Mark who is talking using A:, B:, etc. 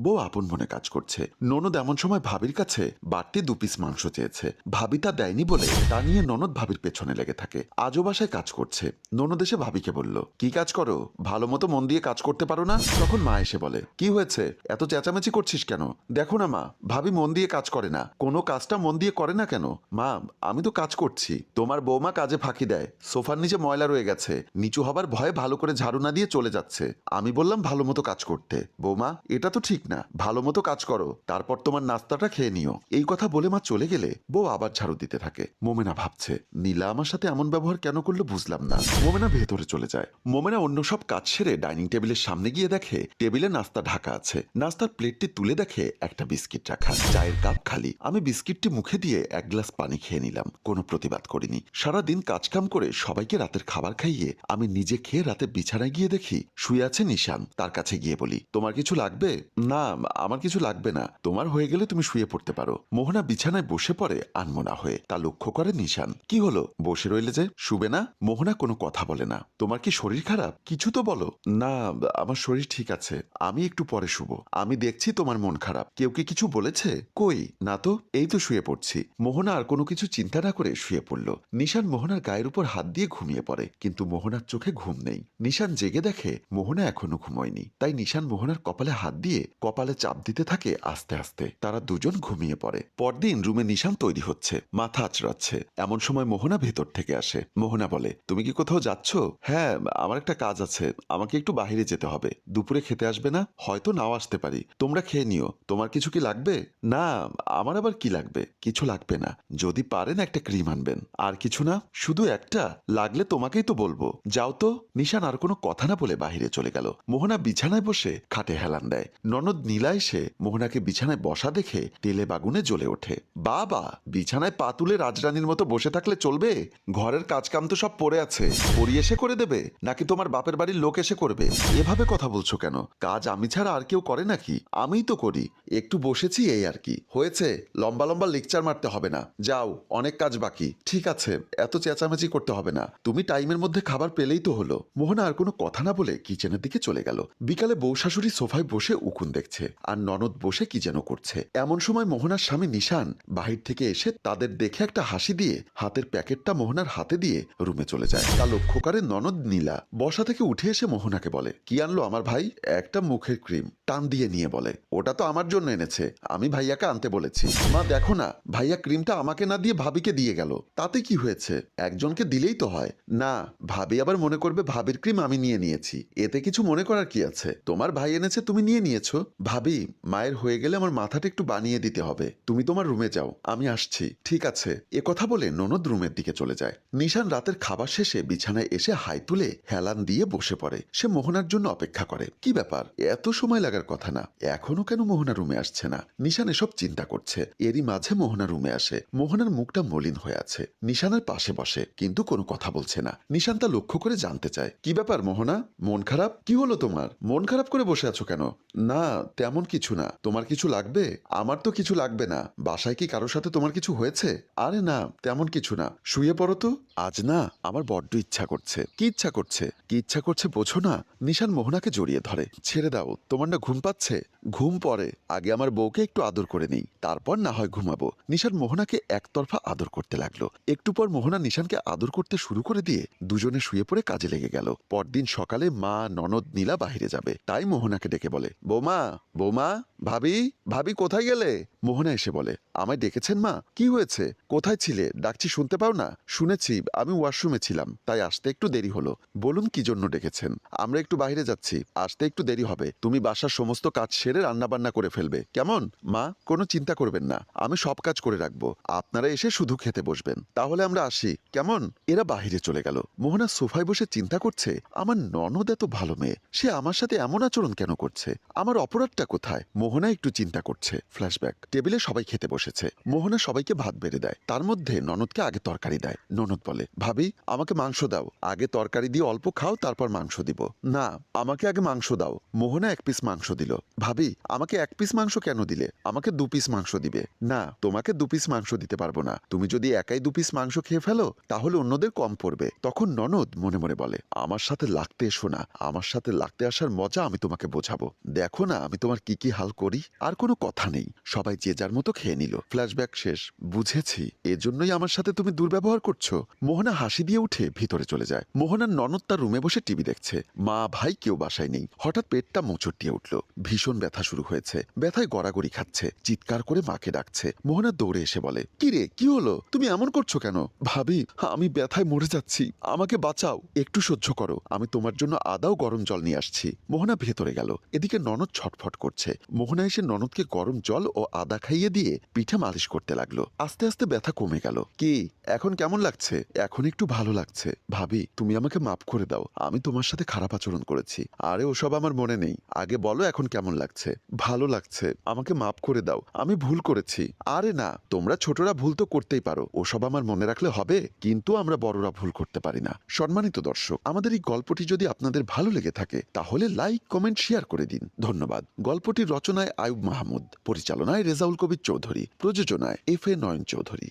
A: বউ আপন মনে কাজ করছে। ননদ এমন সময় ভাবির কাছে বাড়তি দু পিস মাংস চেয়েছে। ভাবি তা দেয়নি বলে তা নিয়ে ননদ ভাবির পেছনে লেগে থাকে। আজও বাসায় কাজ করছে। ননদ এসে ভাবিকে বলল, কি কাজ করো? ভালো মতো মন দিয়ে কাজ করতে পারো না? তখন মা এসে বলে, কি হয়েছে? এত চেঁচামেচি করছিস কেন? দেখো না মা, ভাবি মন দিয়ে কাজ করে না। কোনো কাজটা মন দিয়ে করে না কেন? মা, আমি তো কাজ করছি। তোমার বৌমা কাজে ফাঁকি দেয়। সোফার নিচে ময়লা রয়ে গেছে। নিচু হবার ভয়ে ভালো করে ঝাড়ু না দিয়ে চলে যাচ্ছে। আমি বললাম ভালো মতো কাজ করতে। বৌমা, এটা তো ঠিক না, ভালো মতো কাজ করো, তারপর তোমার নাস্তাটা খেয়ে নিও। এই কথা বলে মা চলে গেলে বউ আবার ঝাড়ু দিতে থাকে। মোমেনা ভাবছে, নীলা আমার সাথে এমন ব্যবহার কেন করল বুঝলাম না। মোমেনা ভেতরে চলে যায়। মোমেনা অন্য সব কাজ সেরে ডাইনিং টেবিলের সামনে গিয়ে দেখে, টেবিলে নাস্তা ঢাকা আছে। নাস্তার প্লেটটি তুলে দেখে একটা বিস্কিট রাখা। চায়ের কাপ খালি। আমি বিস্কিটটি মুখে দিয়ে এক গ্লাস পানি খেয়ে নিলাম। কোনো প্রতিবাদ করিনি। সারাদিন কাজকাম করে সবাইকে রাতের খাবার খাইয়ে আমি নিজে খেয়ে রাতে বিছানায় গিয়ে দেখি, শুয়ে আছে নিশান। তার কাছে গিয়ে বলি, তোমার কিছু লাগবে? না আমার কিছু লাগবে না। তোমার হয়ে গেলে তুমি শুয়ে পড়তে পারো। মোহনা বিছানায় বসে পড়ে আনমনা হয়ে। তা লক্ষ্য করে নিশান। কি হলো? বসে রইলে যে? শুবে না? মোহনা কোনো কথা বলে না। তোমার কি শরীর খারাপ? কিছু তো বলো। না, আমার শরীর ঠিক আছে। আমি একটু পরে শুব। আমি দেখছি তোমার মন খারাপ। কেউ কি কিছু বলেছে? কই? না তো, এই তো শুয়ে পড়ছি। মোহনা আর কোনো কিছু চিন্তা না করে শুয়ে পড়ল। নিশান মোহনার গায়ের উপর হাত দিয়ে ঘুমিয়ে পড়ে। কিন্তু মোহনার চোখে ঘুম নেই। নিশান জেগে দেখে, মোহনা এখনও ঘুমোয়নি। তাই নিশান মোহনার কপালে হাত দিয়ে কপালে চাপ দিতে থাকে আস্তে আস্তে। তারা দুজন ঘুমিয়ে পড়ে। পরদিন রুমে নিশান তৈরি হচ্ছে। মাথা আচড়াচ্ছে। এমন সময় মোহনা ভেতর থেকে আসে। মোহনা বলে, তুমি কি কোথাও যাচ্ছ? হ্যাঁ আমার একটা কাজ আছে। আমাকে একটু বাইরে যেতে হবে। দুপুরে খেতে আসবে না? হয়তো নাও আসতে পারি। তোমরা খেয়ে নিও। তোমার কিছু কি লাগবে? না, আমার আবার কি লাগবে? কিছু লাগবে না। যদি পারেন একটা ক্রিম আনবেন। আর কিছু না? শুধু একটা? লাগলে তোমাকেই তো বলব। যাও তো। নিশান আর কোনো কথা না বলে বাহিরে চলে গেল। মোহনা বিছানায় বসে খাটে হেলান দেয়। ননদ নীলা এসে মোহনাকে বিছানায় বসা দেখে তেলে বাগুনে জ্বলে ওঠে। বাবা, বিছানায় পা তুলে রাজরানীর মতো বসে থাকলে চলবে? ঘরের কাজকাম তো সব পড়ে আছে। পরি এসে করে দেবে? নাকি তোমার বাপের বাড়ির লোক এসে করবে? এভাবে কথা বলছো কেন? কাজ আমি ছাড়া আর কেউ করে নাকি? আমিই তো করি। একটু বসেছি এই আর কি। হয়েছে? লম্বা লম্বা লেকচার মারতে হবে না। যাও, অনেক কাজ বাকি। ঠিক আছে, এত চেঁচামেচি করতে হবে না। তুমি টাইমের মধ্যে খাবার পেলেই তো হলো। মোহনা আর কোনো কথা না বলে কিচেনের দিকে চলে গেল। বিকালে বউ শাশুড়ি সোফায় বসে উকুন দেখছে। আর ননদ বসে কি যেন করছে। এমন সময় মোহনার স্বামী নিশান বাহির থেকে এসে তাদের দেখে একটা হাসি দিয়ে হাতের প্যাকেটটা মোহনার হাতে দিয়ে রুমে চলে যায়। তা লক্ষ্য করে ননদ নীলা বসা থেকে উঠে এসে মোহনাকে বলে, কি আনলো আমার ভাই? একটা মুখের ক্রিম। টান দিয়ে নিয়ে বলে, ওটা তো আমার জন্য এনেছে। আমি ভাইয়াকে আনতে বলেছি। মা, দেখো না, ভাইয়া ক্রিমটা আমাকে না দিয়ে ভাবিকে দিয়ে গেল। তাতে কি হয়েছে? একজনকে দিলেই তো হয়। না, ভাবি আবার মনে করবে ভাবির ক্রিম আমি নিয়ে নিয়েছি। এতে কিছু মনে করার কি আছে? তোমার ভাই এনেছে, তুমি নিয়ে নিয়েছো? ভাবি, মায়ের হয়ে গেলে আমার মাথাটা একটু বানিয়ে দিতে হবে। তুমি তোমার রুমে যাও, আমি আসছি। ঠিক আছে। এ কথা বলে ননদ রুমের দিকে চলে যায়। নিশান রাতের খাবার শেষে বিছানায় এসে হাই তুলে হেলান দিয়ে বসে পড়ে। সে মোহনার জন্য অপেক্ষা করে। কি ব্যাপার? এত সময় লাগার কথা না। এখনও কেন মোহনা রুমে আসছে না? নিশান এসব চিন্তা করছে। এরই মাঝে মোহনা রুমে আসে। মোহনার মুখটা মলিন হয়ে আছে। নিশানের পাশে বসে, কিন্তু কোনো কথা বলছে না। নিশান তা লক্ষ্য করে জানতে চায়। কি ব্যাপার মোহনা? মন খারাপ? কি হলো তোমার? মন খারাপ করে বসে আছো কেন? না তেমন কিছু না। তোমার কিছু লাগবে? আমার তো কিছু লাগবে না। বাসায় কি কারোর সাথে তোমার কিছু হয়েছে? আরে না, তেমন কিছু না। শুয়ে পড়ো তো। আজ না, আমার বড্ড ইচ্ছা করছে। কি ইচ্ছা করছে? কি ইচ্ছা করছে বোঝো না। নিশান মোহনাকে জড়িয়ে ধরে। ছেড়ে দাও, তোমার না ঘুম পাচ্ছে? ঘুম পরে আগে আমার বউকে একটু আদর করে নিই। তারপর না হয় ঘুমাবো। নিশান মোহনাকে একতরফা আদর করতে লাগল। একটু পর মোহনা নিশানকে আদর করতে শুরু করে দিয়ে দুজনে শুয়ে পড়ে কাজে লেগে গেল। পরদিন সকালে মা, ননদ নীলা বাহিরে যাবে। তাই মোহনাকে ডেকে বলে, বৌমা বৌমা ভাবি ভাবি কোথায় গেলে? মোহনা এসে বলে, আমায় ডেকেছেন মা? কি হয়েছে? কোথায় ছিলে? ডাকছি, শুনতে পাও না? শুনেছি, আমি ওয়াশরুমে ছিলাম, তাই আসতে একটু দেরি হলো। বলুন কি জন্য ডেকেছেন? আমরা একটু বাইরে যাচ্ছি, আসতে একটু দেরি হবে। তুমি বাসার সমস্ত কাজ সেরে রান্না বান্না করে ফেলবে। কেমন? মা, কোনো চিন্তা করবেন না, আমি সব কাজ করে রাখব। আপনারা এসে শুধু খেতে বসবেন। তাহলে আমরা আসি। কেমন? এরা বাহিরে চলে গেল। মোহনা সোফায় বসে চিন্তা করছে, আমার ননদ এত ভালো মেয়ে, সে আমার সাথে এমন আচরণ কেন করছে? আমার অপরাধটা কোথায়? মোহনা একটু চিন্তা করছে ফ্ল্যাশব্যাক টেবিলে সবাই খেতে বসেছে। মোহনা সবাইকে ভাত বেড়ে দেয়। তার মধ্যে ননদকে আগে তরকারি দেয়। ননদ বলে, ভাবি, আমাকে মাংস দাও। আগে তরকারি দিয়ে অল্প খাও, তারপর মাংস দিব। না, আমাকে আগে মাংস দাও। মোহনা এক পিস মাংস দিল। ভাবি, আমাকে এক পিস মাংস কেন দিলে? আমাকে দু পিস মাংস দিবে। না, তোমাকে দু পিস মাংস দিতে পারব না। তুমি যদি একাই দু পিস মাংস খেয়ে ফেলো, তাহলে অন্যদের কম পড়বে। তখন ননদ মনে মনে বলে, আমার সাথে লাগতে এসো না। আমার সাথে লাগতে আসার মজা আমি তোমাকে বোঝাবো। দেখো না, আমি তোমার কি কি হাল করি, আর কোনো কথা নেই। সবাই যে যার মতো খেয়ে নিল। ফ্ল্যাশব্যাক শেষ। বুঝেছি। এজন্যই আমার সাথে তুমি দুর্ব্যবহার করছ। মোহনা হাসি দিয়ে উঠে ভিতরে চলে যায়। মোহনার ননদ তার রুমে বসে টিভি দেখছে। মা, ভাই কেউ বাসায় নেই। হঠাৎ পেটটা মোচড় দিয়ে উঠল। ভীষণ ব্যথা শুরু হয়েছে। ব্যথায় গড়াগড়ি খাচ্ছে। চিৎকার করে মাকে ডাকছে। মোহনা দৌড়ে এসে বলে, কি রে, কি হলো? তুমি এমন করছ কেন? ভাবি, আমি ব্যথায় মরে যাচ্ছি। আমাকে বাঁচাও। একটু সহ্য করো। আমি তোমার জন্য আদাও গরম জল নিয়ে আসছি। মোহনা ভেতরে গেল। এদিকে ননদ ছটফট করছে। মোহনা এসে ননদকে গরম জল ও আদা খাইয়ে দিয়ে পিঠে মালিশ করতে লাগল। আস্তে আস্তে ব্যথা কমে গেল। কি, এখন কেমন লাগছে? এখন একটু ভালো লাগছে। ভাবি, তুমি আমাকে মাফ করে দাও। আমি তোমার সাথে খারাপ আচরণ করেছি। আরে, ওসব আমার মনে নেই। আগে বলো এখন কেমন লাগছে? ভালো লাগছে। আমাকে মাফ করে দাও। আমি ভুল করেছি। আরে না, তোমরা ছোটরা ভুল তো করতেই পারো। ওসব আমার মনে রাখলে হবে, কিন্তু আমরা বড়রা ভুল করতে পারি না। সম্মানিত দর্শক, আমাদের এই গল্পটি যদি আপনাদের ভালো লেগে থাকে, তাহলে লাইক কমেন্ট শেয়ার করে দিন। ধন্যবাদ। গল্পটির রচনায় আয়ুব মাহমুদ পরিচালনায় রেজাউল কবির চৌধুরী প্রযোজনায় এফ এ নয়ন চৌধুরী।